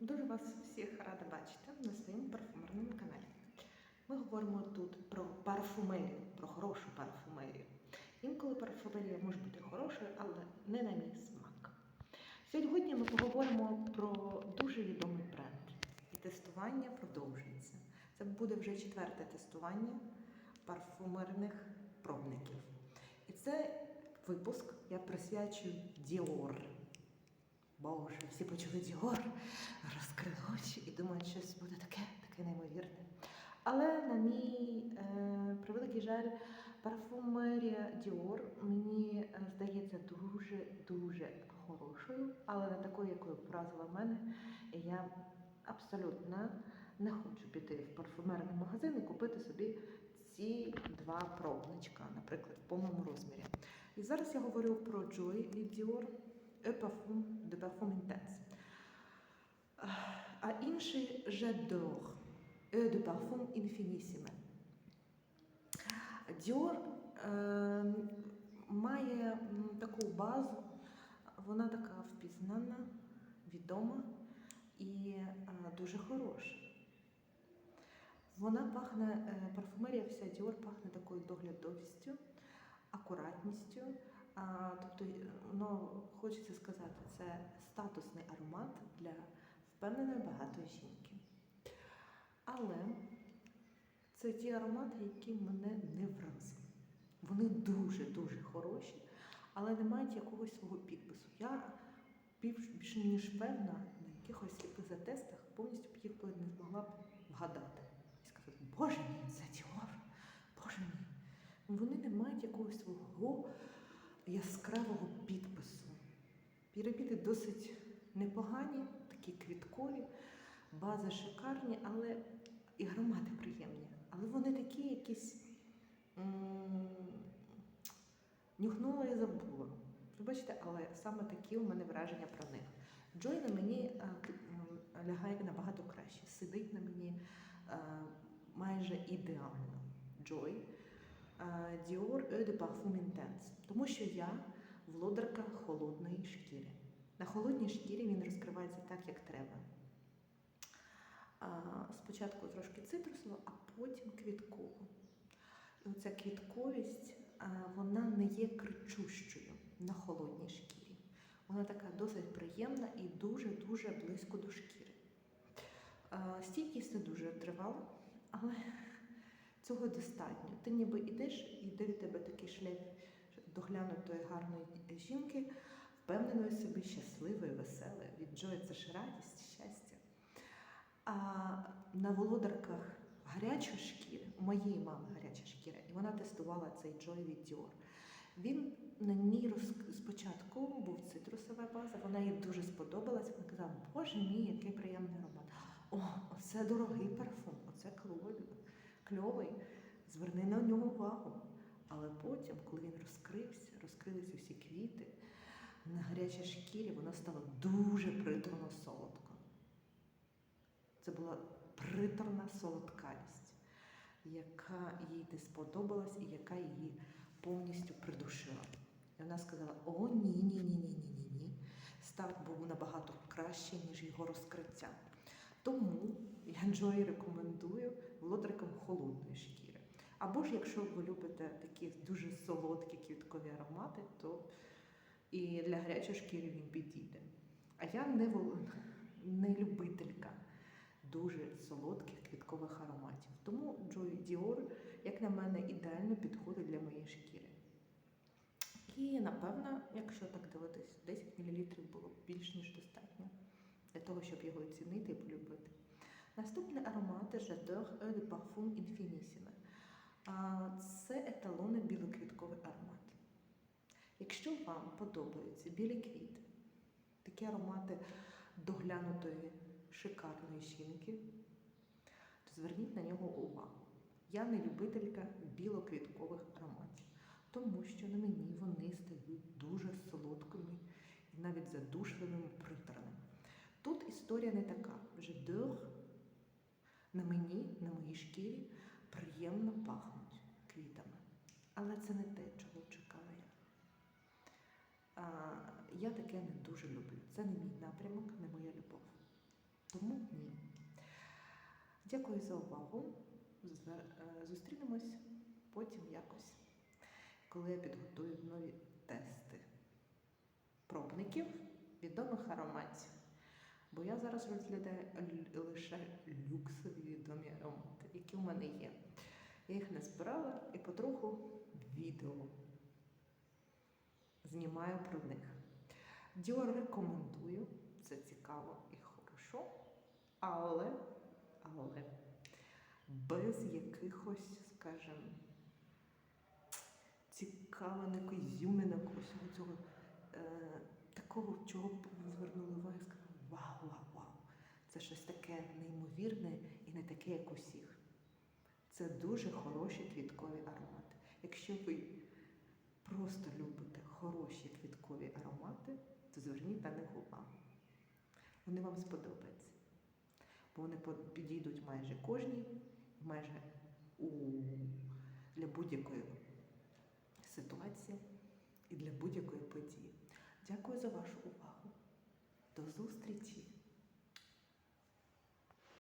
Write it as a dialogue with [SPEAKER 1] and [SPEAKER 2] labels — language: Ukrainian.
[SPEAKER 1] Дуже вас всіх рада бачити на своєму парфумерному каналі. Ми говоримо тут про парфумерію, про хорошу парфумерію. Інколи парфумерія може бути хорошою, але не на мій смак. Сьогодні ми поговоримо про дуже відомий бренд. І тестування продовжується. Це буде вже четверте тестування парфумерних пробників. І це випуск я присвячую Dior. Боже, всі почули Dior, розкрили очі і думають, щось буде таке, таке неймовірне. Але на мій е, превеликий жаль, парфумерія Dior мені е, здається дуже-дуже хорошою, але не такою, якою поразила мене. І я абсолютно не хочу піти в парфумерний магазин і купити собі ці два пробничка, наприклад, в повному розмірі. І зараз я говорю про Joy від Dior E Parfum de Parfum Intense. А інший J'adore E de Parfum Infinissime. Dior е, має таку базу, вона така впізнана, відома і е, дуже хороша. Вона пахне, е, парфумерія вся Dior пахне такою доглядовістю, акуратністю. А, тобто, ну, хочеться сказати, це статусний аромат для впевненої багатої жінки. Але це ті аромати, які мене не вразили. Вони дуже-дуже хороші, але не мають якогось свого підпису. Я більш, ніж певна, на якихось сліпих тестах повністю б їх не змогла б вгадати. І сказати, боже мій, це Діор, боже мій. Вони не мають якогось свого яскравого підпису. Піраміди досить непогані, такі квіткові, бази шикарні, але і аромати приємні. Але вони такі якісь нюхнула і забула. Ви бачите, але саме такі у мене враження про них. Джой на мені е, лягає набагато краще, сидить на мені е, майже ідеально. Dior Eau de Parfum Intense. Тому що я володарка холодної шкіри. На холодній шкірі він розкривається так, як треба. Спочатку трошки цитрусово, а потім квітково. І оця квітковість, вона не є кричущою на холодній шкірі. Вона така досить приємна і дуже-дуже близько до шкіри. Стійкість не дуже тривала, але цього достатньо. Ти ніби йдеш, і йде від тебе такий шлейф доглянутої гарної жінки, впевненої собі, щасливої, веселої. Від Джої це ж радість, щастя. А на володарках гарячої шкіри, у моєї мами гаряча шкіра, і вона тестувала цей Joy від Dior. Він на ній роз... спочатку був цитрусова база, вона їй дуже сподобалась. Вона казала, боже мій, який приємний аромат. О, оце дорогий парфум, оце кльовий, кльовий. Зверни на нього увагу. Але потім, коли він розкрився, розкрилися всі квіти, на гарячій шкірі воно стало дуже приторно солодко. Це була приторна солодкавість, яка їй не сподобалась і яка її повністю придушила. І вона сказала: О, ні, ні, ні, ні, ні, ні. Старт був набагато кращий, ніж його розкриття. Тому я Джої рекомендую володаркам холодної шкіри. Або ж, якщо ви любите такі дуже солодкі квіткові аромати, то і для гарячої шкіри він підійде. А я не, вол... не любителька дуже солодких квіткових ароматів. Тому Joy Dior, як на мене, ідеально підходить для моєї шкіри. І, напевно, якщо так дивитись, 10 мл було б більш ніж достатньо для того, щоб його оцінити і полюбити. Наступний аромат J'adore Eau de Parfum Infinissime. Це еталонний білоквітковий аромат. Якщо вам подобаються білі квіти, такі аромати доглянутої шикарної жінки, то зверніть на нього увагу. Я не любителька білоквіткових ароматів, тому що на мені вони стають дуже солодкими і навіть задушливими історія не така. Вже J'adore на мені, на моїй шкірі приємно пахнуть квітами. Але це не те, чого чекаю я. А, я таке не дуже люблю. Це не мій напрямок, не моя любов. Тому ні. Дякую за увагу. Е, Зустрінемось потім якось, коли я підготую нові тести пробників відомих ароматів. Бо я зараз розглядаю лише люксові відомі аромати, які у мене є. Я їх не збирала і потроху відео знімаю про них. Dior рекомендую, це цікаво і хорошо, але, але без якихось, скажімо, цікавинок, ізюминок, усього цього е, такого, чого б ви звернули Це щось таке неймовірне і не таке, як усіх. Це дуже хороші квіткові аромати. Якщо ви просто любите хороші квіткові аромати, то зверніть на них увагу. Вони вам сподобаються. Бо вони підійдуть майже кожній, майже у, для будь-якої ситуації і для будь-якої події. Дякую за вашу увагу. До зустрічі!